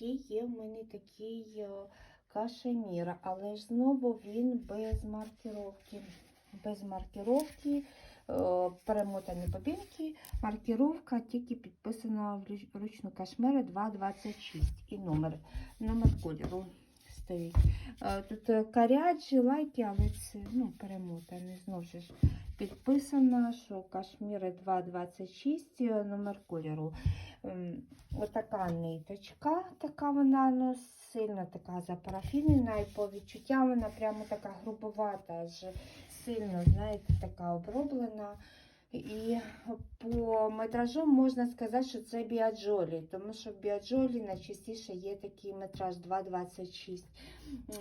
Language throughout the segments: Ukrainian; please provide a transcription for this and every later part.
ще є в мене такий е, кашемір, але ж знову він без маркировки. Без маркировки, е, перемотані бобінки, маркировка тільки підписана в ручну кашмери 226 і номер, номер кольору стоїть. Е, Тут е, каряджі, лайки, але це ну, перемотані. Знову ж підписано, що кашміри 226, е, номер кольору. Ем, Отака ниточка, така вона ну, сильно така запарафінена, і по відчуттям вона прямо така грубовата, аж сильно, знаєте, така оброблена. І по метражу можна сказати, що це біаджолі, тому що в біаджолі найчастіше є такий метраж 2,26.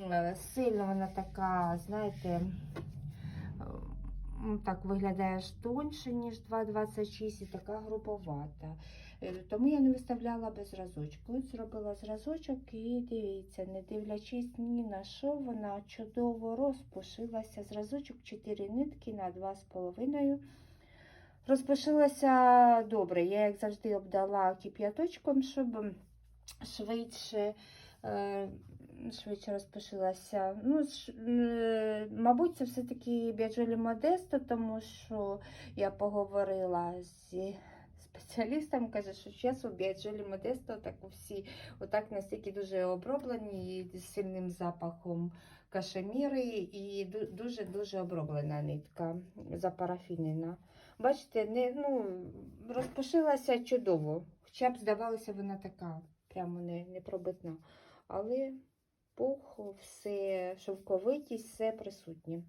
М, е, Сильно вона така, знаєте, так виглядає тоньше, ніж 2,26 і така грубовата. Е, Тому я не виставляла без зразочку. От зробила зразочок і дивіться, не дивлячись ні на що, вона чудово розпушилася. Зразочок 4 нитки на 2,5. Розпушилася добре. Я, як завжди, обдала кип'яточком, щоб швидше. е, Швидше розпишилася. Ну, е, мабуть, це все-таки Біаджолі Модесто, тому що я поговорила зі спеціалістом, каже, що зараз Біаджолі Модесто так всі отак настільки дуже оброблені і з сильним запахом кашеміри, і дуже-дуже оброблена нитка запарафінена. Бачите, не, ну, розпушилася чудово. Хоча б здавалося, вона така прямо не, не пробитна. Але пух, все, шовковитість, все присутнє.